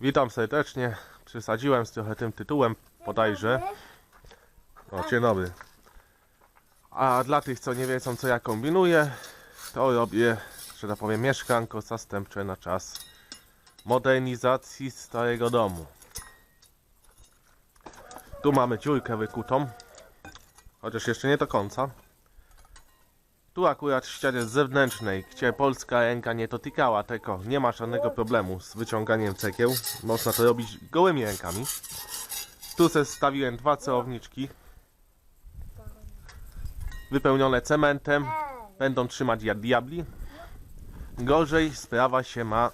Witam serdecznie. Przesadziłem z trochę tym tytułem bodajże. O, dzień dobry. A dla tych, co nie wiedzą, co ja kombinuję, to robię, że tak powiem, mieszkanko zastępcze na czas modernizacji starego domu. Tu mamy dziurkę wykutą, chociaż jeszcze nie do końca. Tu akurat w ścianie zewnętrznej, gdzie polska ręka nie dotykała tego, nie ma żadnego problemu z wyciąganiem cegieł. Można to robić gołymi rękami. Tu zestawiłem dwa celowniczki wypełnione cementem. Będą trzymać jak diabli. Gorzej sprawa się ma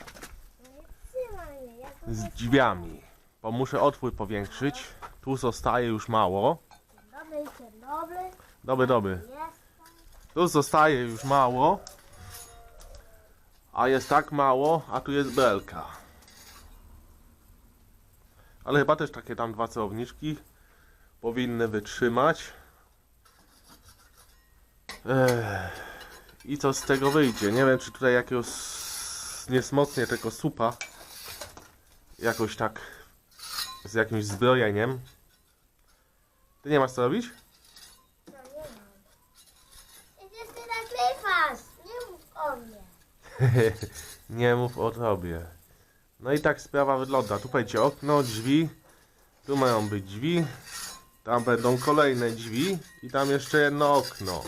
z drzwiami, bo muszę otwór powiększyć. Tu zostaje już mało. Dobry, dobry. Dobry, dobry. Tu zostaje już mało. A jest tak mało, a tu jest belka. Ale chyba też takie tam dwa celowniczki powinny wytrzymać. Ech. I co z tego wyjdzie? Nie wiem, czy tutaj jakiegoś nie wzmocnię tego supa. Jakoś tak z jakimś zbrojeniem. Ty nie masz co robić? No nie mam. Idziesz ty nagrywasz. Nie mów o mnie. Nie mów o tobie. No i tak sprawa wygląda. Tu będzie okno, drzwi. Tu mają być drzwi. Tam będą kolejne drzwi. I tam jeszcze jedno okno.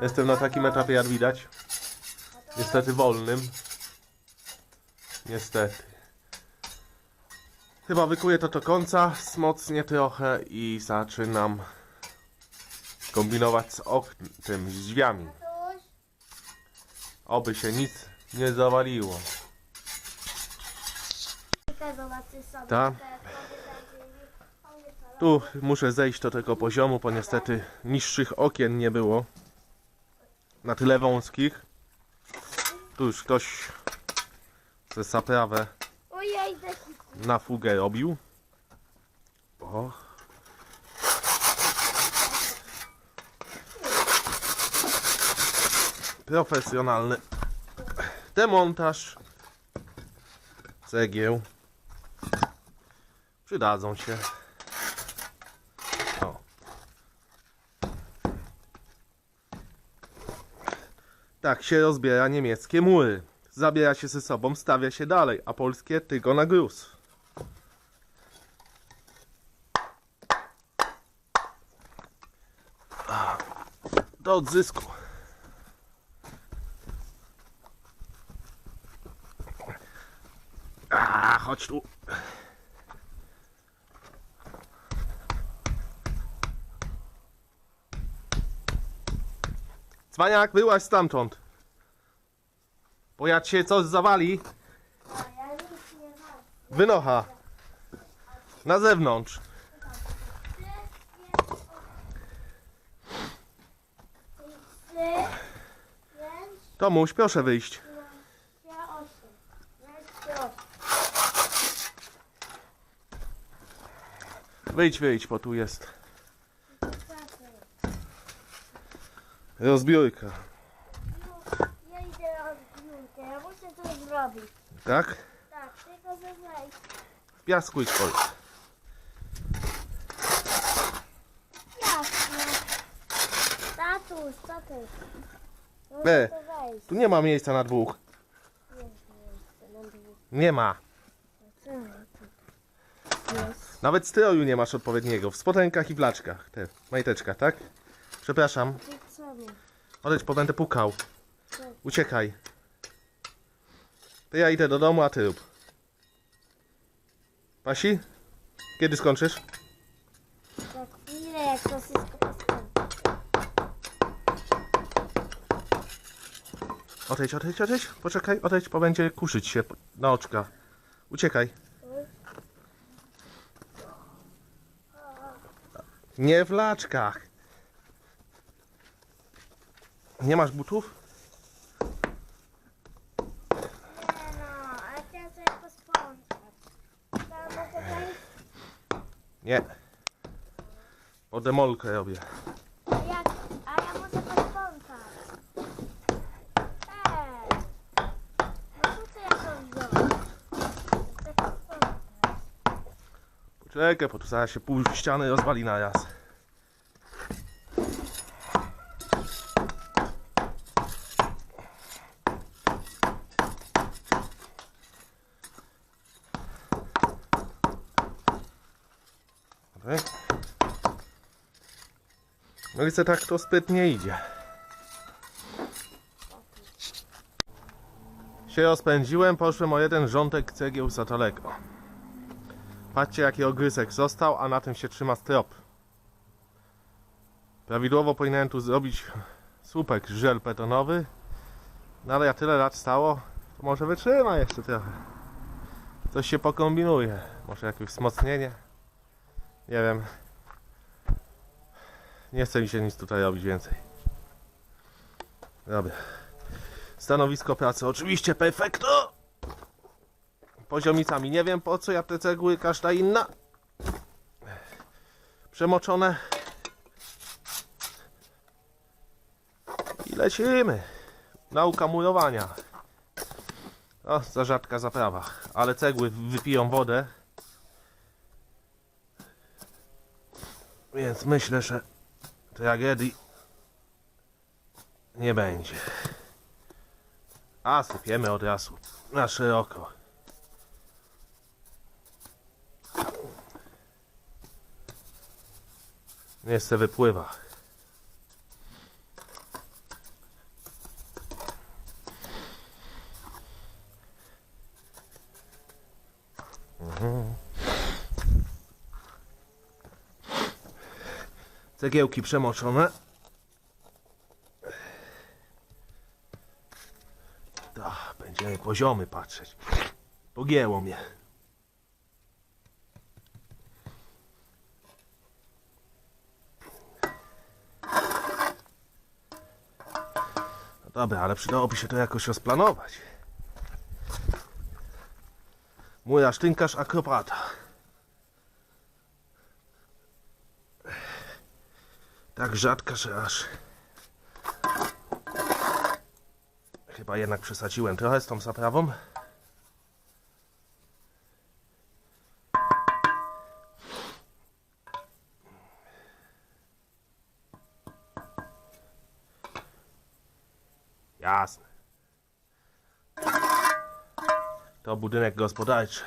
Jestem na takim etapie, jak widać. Niestety wolnym. Niestety. Chyba wykuję to do końca, wzmocnię trochę i zaczynam kombinować z oknem, tym z drzwiami. Oby się nic nie zawaliło. Kobiety, Tu muszę zejść do tego poziomu, bo niestety niższych okien nie było. Na tyle wąskich. Tu już ktoś ze taki na fugę robił. O. Profesjonalny demontaż cegieł. Przydadzą się. O. Tak się rozbiera niemieckie mury. Zabiera się ze sobą, stawia się dalej, a polskie tylko na gruz. Do odzysku. A, chodź tu. Cwaniak, wyłaź stamtąd. Bo jak się coś zawali, wynocha. Na zewnątrz. Tomuś, proszę wyjść. Wyjdź, wyjdź, bo tu jest rozbiórka. Ja idę na biurkę. Ja muszę coś zrobić. Tak? Tak, tylko że wejść. W piasku i. Jasne. Tatuś, tatuś. E. Muszę to wejść. Tu nie ma miejsca na dwóch. Jest miejsce na dwóch. Nie ma. Co jest? Nawet stroju nie masz odpowiedniego. W spodenkach i blaczkach. Te majteczka, tak? Przepraszam. Odejdź, bo będę pukał. Uciekaj. To ja idę do domu, a ty rób. Pasi? Kiedy skończysz? Za chwilę, jak to wszystko postąpi. Odejdź, odejdź, odejdź. Poczekaj, odejdź, bo będzie kuszyć się na oczka. Uciekaj. Nie w laczkach. Nie masz butów? Nie no? Nie. O demolkę robię. A ja, a ja muszę posprzątać. Ej! No co ty ja to wziąłem? Czekaj, bo tu zaraz się pół ściany rozwali na raz. No i co tak to sprytnie idzie. Się rozpędziłem, poszłem o jeden rządek cegieł za daleko. Patrzcie jaki ogryzek został, a na tym się trzyma strop. Prawidłowo powinienem tu zrobić słupek żel betonowy. No ale ja tyle lat stało, to może wytrzyma jeszcze trochę. Coś się pokombinuje. Może jakieś wzmocnienie. Nie wiem. Nie chce mi się nic tutaj robić więcej. Dobra. Stanowisko pracy oczywiście perfekto. Poziomicami nie wiem po co ja te cegły, każda inna. Przemoczone. I lecimy. Nauka murowania. O, za rzadka zaprawa. Ale cegły wypiją wodę. Więc myślę, że tragedii nie będzie. A sypiemy od razu na szeroko. Miejsce wypływa. Mhm. Cegiełki przemoczone. Tak, będziemy poziomy patrzeć. Pogięło mnie. Dobra, ale przydałoby się to jakoś rozplanować. Mój asztynkarz akropata. Tak rzadka, że aż... Chyba jednak przesadziłem trochę z tą zaprawą. Budynek gospodarczy.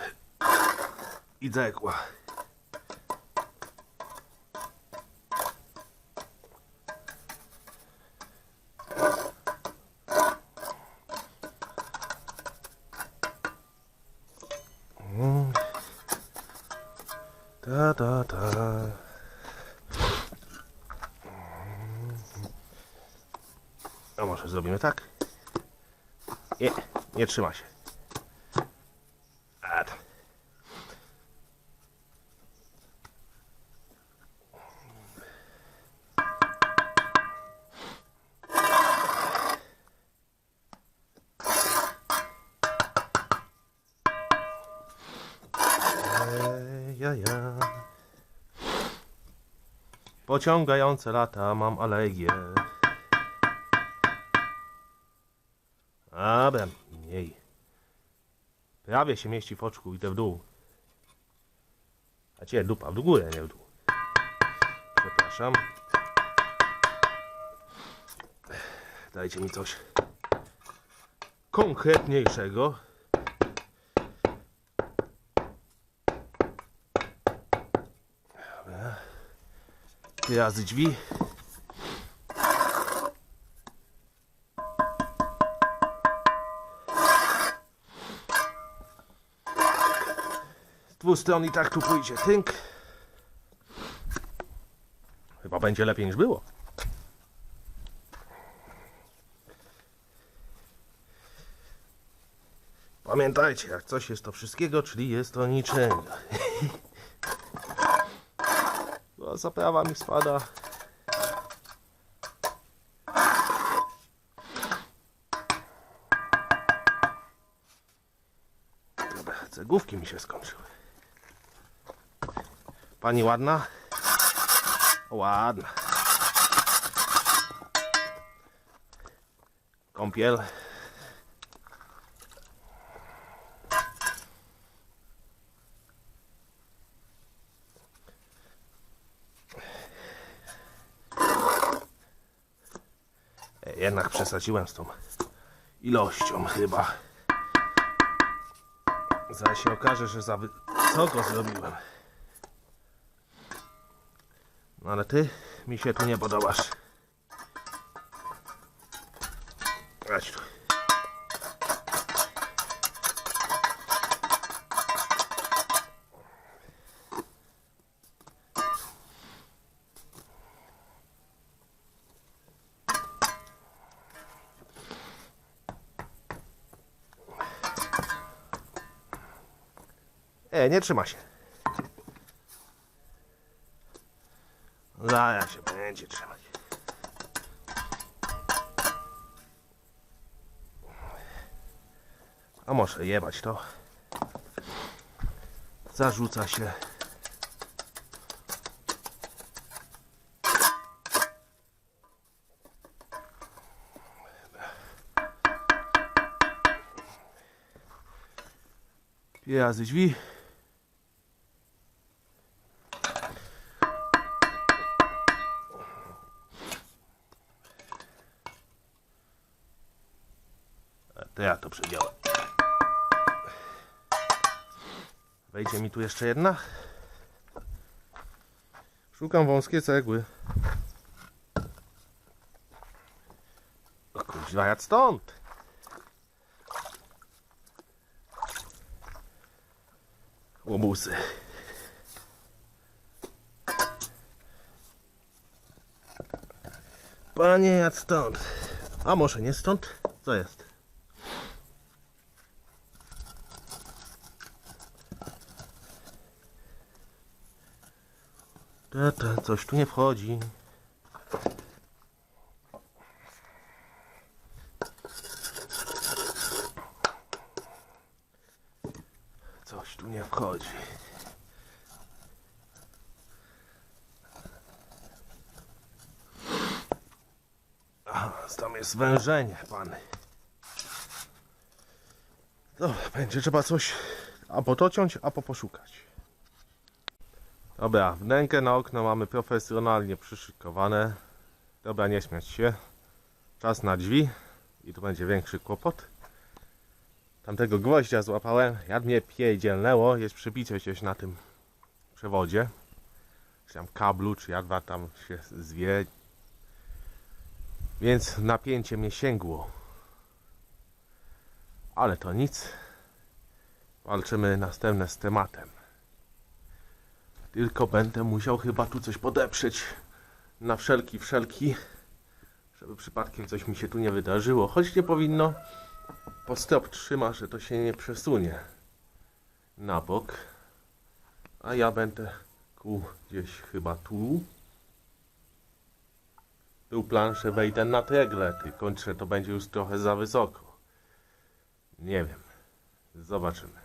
I cegła. Ta, ta, ta. A może zrobimy tak? Nie, nie trzyma się. Pociągające lata, mam alergię. Dobra, mniej. Prawie się mieści w oczku, idę w dół. A cię dupa w górę, nie w dół. Przepraszam. Dajcie mi coś konkretniejszego. Razy drzwi. Z dwóch stron i tak tu pójdzie tynk. Chyba będzie lepiej niż było. Pamiętajcie, jak coś jest to wszystkiego, czyli jest to niczego. Bo zaprawa mi spada. Dobra, cegłówki mi się skończyły. Pani ładna? Ładna. Kąpiel. Jednak przesadziłem z tą ilością chyba. Zaraz się okaże, że za wysoko zrobiłem. No ale ty mi się tu nie podobasz. Chodź tu. E, nie trzyma się. Zaraz się będzie trzymać. A może jebać to. Zarzuca się. Razy drzwi. Tu jeszcze jedna. Szukam wąskie cegły. O kurwa, jak stąd? Łobusy. Panie, jak stąd? A może nie stąd? Co jest? Tata, coś tu nie wchodzi. Coś tu nie wchodzi. A, tam jest wężenie, pany. Dobra, będzie trzeba coś albo dociąć, albo poszukać. Dobra, wnękę na okno mamy profesjonalnie przyszykowane. Dobra, nie śmiać się. Czas na drzwi i tu będzie większy kłopot. Tamtego gwoździa złapałem, jak mnie pierdzielnęło, jest przybicie gdzieś na tym przewodzie. Czy tam kablu, czy jadwa tam się zwie. Więc napięcie mnie sięgło. Ale to nic. Walczymy następne z tematem. Tylko będę musiał chyba tu coś podeprzeć na wszelki wszelki, żeby przypadkiem coś mi się tu nie wydarzyło. Choć nie powinno. Po stop trzyma, że to się nie przesunie na bok. A ja będę ku gdzieś chyba tu. Był plan, że wejdę na tegle, tylko że to będzie już trochę za wysoko. Nie wiem. Zobaczymy.